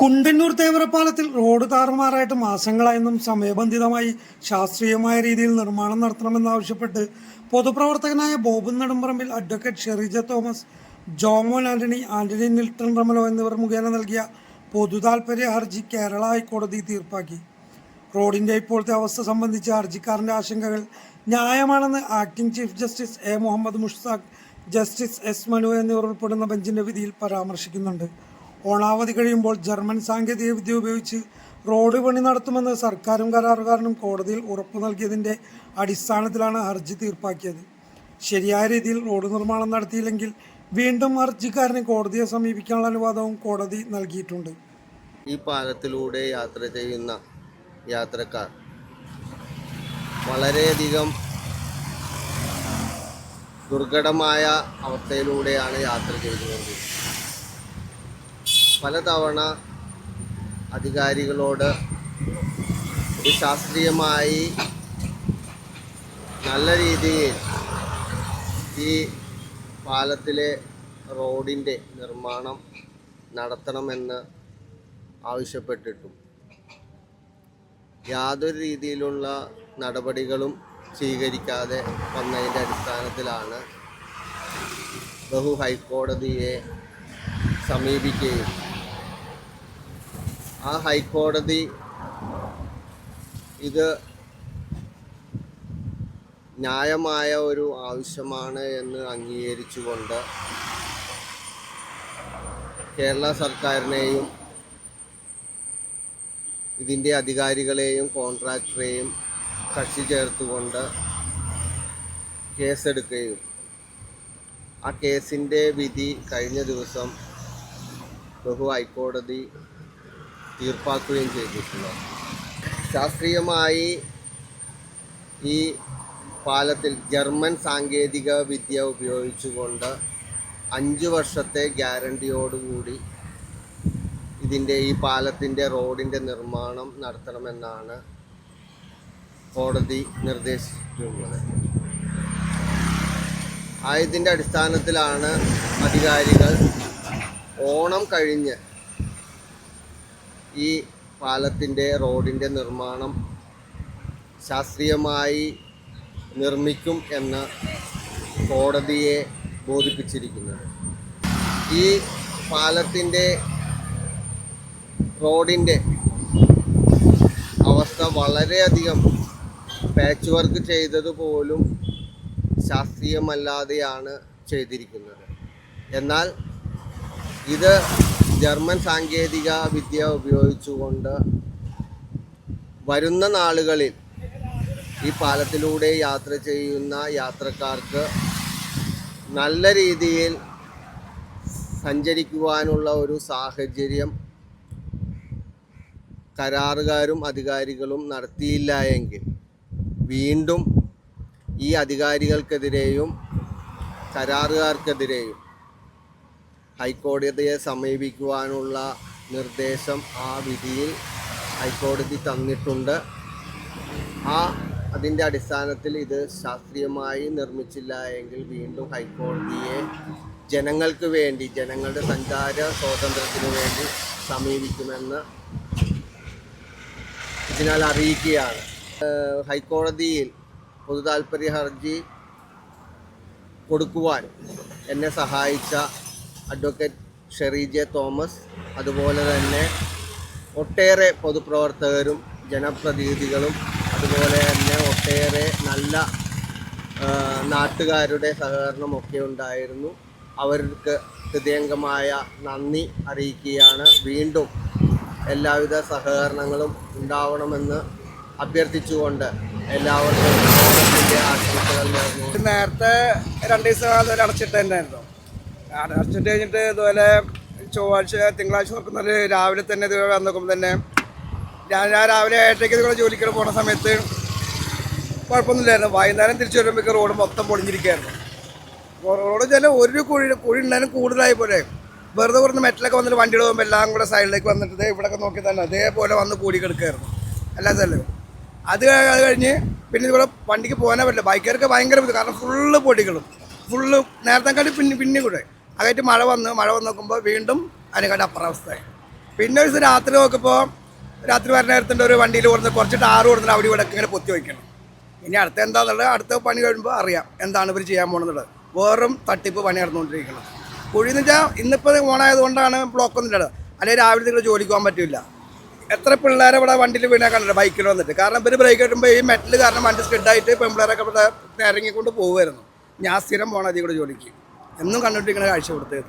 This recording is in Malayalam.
കുണ്ടന്നൂർ തേവരപ്പാലത്തിൽ റോഡ് താറുമാറായിട്ട് മാസങ്ങളായെന്നും സമയബന്ധിതമായി ശാസ്ത്രീയമായ രീതിയിൽ നിർമ്മാണം നടത്തണമെന്നാവശ്യപ്പെട്ട് പൊതുപ്രവർത്തകനായ Boban Nedumparambil advocate Sherija Thomas Jomon Antony Antony Nilton Ramalho എന്നിവർ മുഖേന നൽകിയ പൊതുതാൽപര്യ ഹർജി കേരള ഹൈക്കോടതി തീർപ്പാക്കി. റോഡിന്റെ ഇപ്പോഴത്തെ അവസ്ഥ സംബന്ധിച്ച ഹർജിക്കാരന്റെ ആശങ്കകൾ ന്യായമാണെന്ന് acting chief justice A Muhammad Mushtaq justice S Manu എന്നിവർ ഉൾപ്പെടുന്ന ബെഞ്ചിന്റെ വിധിയിൽ പരാമർശിക്കുന്നുണ്ട്. ഓണാവധി കഴിയുമ്പോൾ ജർമ്മൻ സാങ്കേതിക വിദ്യ ഉപയോഗിച്ച് റോഡ് പണി നടത്തുമെന്ന് സർക്കാരും കരാറുകാരനും കോടതിയിൽ ഉറപ്പു നൽകിയതിന്റെ അടിസ്ഥാനത്തിലാണ് ഹർജി തീർപ്പാക്കിയത്. ശരിയായ രീതിയിൽ റോഡ് നിർമ്മാണം നടത്തിയില്ലെങ്കിൽ വീണ്ടും ഹർജിക്കാരനെ കോടതിയെ സമീപിക്കാനുള്ള അനുവാദവും കോടതി നൽകിയിട്ടുണ്ട്. ഈ പാലത്തിലൂടെ യാത്ര ചെയ്യുന്ന യാത്രക്കാർ വളരെയധികം ദുർഘടമായ അവസ്ഥയിലൂടെയാണ് യാത്ര ചെയ്തുകൊണ്ടിരിക്കുന്നത്. പലതവണ അധികാരികളോട് ഒരു ശാസ്ത്രീയമായി നല്ല രീതിയിൽ ഈ പാലത്തിലെ റോഡിന്റെ നിർമ്മാണം നടത്തണമെന്ന് ആവശ്യപ്പെട്ടിട്ടും യാതൊരു രീതിയിലുള്ള നടപടികളും സ്വീകരിക്കാതെ വന്നതിന്റെ അടിസ്ഥാനത്തിലാണ് ബഹു ഹൈക്കോടതിയെ സമീപിക്കുകയും ആ ഹൈക്കോടതി ഇത് ന്യായമായ ഒരു ആവശ്യമാണ് എന്ന് അംഗീകരിച്ചുകൊണ്ട് കേരള സർക്കാരിനെയും ഇതിന്റെ അധികാരികളെയും കോൺട്രാക്ടറെയും കക്ഷി ചേർത്തുകൊണ്ട് കേസെടുക്കുകയും. ആ കേസിന്റെ വിധി കഴിഞ്ഞ ദിവസം ബഹു ഹൈക്കോടതി തീർപ്പാക്കുകയും ചെയ്തിട്ടുള്ളത്. ശാസ്ത്രീയമായി ഈ പാലത്തിൽ ജർമ്മൻ സാങ്കേതിക വിദ്യ ഉപയോഗിച്ചുകൊണ്ട് അഞ്ച് വർഷത്തെ ഗ്യാരണ്ടിയോടുകൂടി ഇതിന്റെ ഈ പാലത്തിന്റെ റോഡിന്റെ നിർമ്മാണം നടത്തണമെന്നാണ് കോടതി നിർദ്ദേശിച്ചിട്ടുള്ളത്. ആയതിന്റെ അടിസ്ഥാനത്തിലാണ് അധികാരികൾ ഓണം കഴിഞ്ഞ് ഈ പാലത്തിന്റെ റോഡിന്റെ നിർമ്മാണം ശാസ്ത്രീയമായി നിർമ്മിക്കും എന്ന് കോടതിയെ ബോധിപ്പിച്ചിരിക്കുന്നത്. ഈ പാലത്തിന്റെ റോഡിന്റെ അവസ്ഥ വളരെയധികം പാച്ച് വർക്ക് ചെയ്തത് പോലും ശാസ്ത്രീയമല്ലാതെയാണ് ചെയ്തിരിക്കുന്നത്. എന്നാൽ ഇത് ജർമ്മൻ സാങ്കേതിക വിദ്യ ഉപയോഗിച്ചുകൊണ്ട് വരുന്ന നാളുകളിൽ ഈ പാലത്തിലൂടെ യാത്ര ചെയ്യുന്ന യാത്രക്കാർക്ക് നല്ല രീതിയിൽ സഞ്ചരിക്കുവാനുള്ള ഒരു സാഹചര്യം കരാറുകാരും അധികാരികളും നടത്തിയില്ല എങ്കിൽ വീണ്ടും ഈ അധികാരികൾക്കെതിരെയും കരാറുകാർക്കെതിരെയും ഹൈക്കോടതിയെ സമീപിക്കുവാനുള്ള നിർദ്ദേശം ആ വിധിയിൽ ഹൈക്കോടതി തന്നിട്ടുണ്ട്. ആ അതിന്റെ അടിസ്ഥാനത്തിൽ ഇത് ശാസ്ത്രീയമായി നിർമ്മിച്ചില്ല എങ്കിൽ വീണ്ടും ഹൈക്കോടതിയെ ജനങ്ങൾക്ക് വേണ്ടി ജനങ്ങളുടെ സഞ്ചാര സ്വാതന്ത്ര്യത്തിന് വേണ്ടി സമീപിക്കുമെന്ന് ഇതിനാൽ അറിയിക്കുകയാണ്. ഹൈക്കോടതിയിൽ പൊതു ഹർജി കൊടുക്കുവാൻ എന്നെ സഹായിച്ച അഡ്വക്കേറ്റ് ഷെറി ജെ തോമസ് അതുപോലെ തന്നെ ഒട്ടേറെ പൊതുപ്രവർത്തകരും ജനപ്രതിനിധികളും അതുപോലെ തന്നെ ഒട്ടേറെ നല്ല നാട്ടുകാരുടെ സഹകരണമൊക്കെ ഉണ്ടായിരുന്നു. അവർക്ക് ഹൃദയംഗമായ നന്ദി അറിയിക്കുകയാണ്. വീണ്ടും എല്ലാവിധ സഹകരണങ്ങളും ഉണ്ടാവണമെന്ന് അഭ്യർത്ഥിച്ചുകൊണ്ട് എല്ലാവർക്കും നേരത്തെ രണ്ട് ദിവസം അടച്ചിട്ട് വരെ അടച്ചിട്ട് കഴിഞ്ഞിട്ട് ഇതുപോലെ ചൊവ്വാഴ്ച തിങ്കളാഴ്ച നോക്കുന്നത് രാവിലെ തന്നെ ഇത് വന്ന് നോക്കുമ്പോൾ തന്നെ ഞാൻ ഞാൻ രാവിലെ ഏട്ടയ്ക്ക് ഇതുപോലെ ജോലിക്ക് പോകുന്ന സമയത്ത് കുഴപ്പമൊന്നുമില്ലായിരുന്നു. വൈകുന്നേരം തിരിച്ചു വരുമ്പോഴേക്ക് റോഡ് മൊത്തം പൊളിഞ്ഞിരിക്കുകയായിരുന്നു. റോഡ് ചില ഒരു കുഴി കുഴി ഉണ്ടായാലും കൂടുതലായി പോലെ വെറുതെ കുറഞ്ഞ മെറ്റലൊക്കെ വന്നിട്ട് വണ്ടിയുടെ പോകുമ്പോൾ എല്ലാം കൂടെ സൈഡിലേക്ക് വന്നിട്ട് ഇവിടെയൊക്കെ നോക്കി തന്നെ അതേപോലെ വന്ന് കൂടി കിടക്കുകയായിരുന്നു. അല്ലാതെ സ്ഥലവും. അത് അത് കഴിഞ്ഞ് പിന്നെ ഇതുപോലെ വണ്ടിക്ക് പോകാനേ പറ്റില്ല. ബൈക്കുകാർക്ക് ഭയങ്കര കാരണം ഫുള്ള് പൊടികളും. ഫുള്ള് നേരത്തെ കാട്ടി പിന്നെ പിന്നെ കൂടെ അതായിട്ട് മഴ വന്ന് മഴ വന്ന് നോക്കുമ്പോൾ വീണ്ടും അതിനെക്കാട്ടി അപ്പുറം അവസ്ഥയായി പിന്നെ ഒരു ദിവസം രാത്രി നോക്കുമ്പോൾ രാത്രി വരുന്ന നേരത്തിന്റെ ഒരു വണ്ടിയിൽ കൊടുത്ത് കുറച്ച് ടാറ് കൊടുത്തിട്ട് അവിടെ ഇവിടെ ഇങ്ങനെ പൊത്തി വയ്ക്കണം. ഇനി അടുത്ത എന്താണെന്നുള്ളത് അടുത്ത പണി കഴിയുമ്പോൾ അറിയാം എന്താണ് ഇവർ ചെയ്യാൻ പോകുന്നത് വേറും തട്ടിപ്പ് പണി നടന്നുകൊണ്ടിരിക്കുന്നത് കുഴി എന്ന് വെച്ചാൽ ഇന്നിപ്പോൾ ഓണായത് കൊണ്ടാണ് ബ്ലോക്കൊന്നും ഇല്ലത് അല്ലെങ്കിൽ രാവിലെ നിങ്ങൾ ജോലിക്ക് പോകാൻ പറ്റില്ല. എത്ര പിള്ളേരെ ഇവിടെ വണ്ടിയിൽ വീണാൽ കണ്ടിട്ട് ബൈക്കിൽ വന്നിട്ട്? കാരണം ഇവർ ബ്രേക്ക് കിട്ടുമ്പോൾ ഈ മെറ്റൽ കാരണം വണ്ടി സ്കിഡായിട്ട് പെൺപിള്ളേരൊക്കെ ഇവിടെ ഇറങ്ങിക്കൊണ്ട് പോകുമായിരുന്നു ഞാൻ സ്ഥിരം പോകണം അതിൽ കൂടെ ജോലിക്ക്. എന്നും കണ്ടുകൊണ്ടിരിക്കുന്ന കാഴ്ച കൊടുത്തത്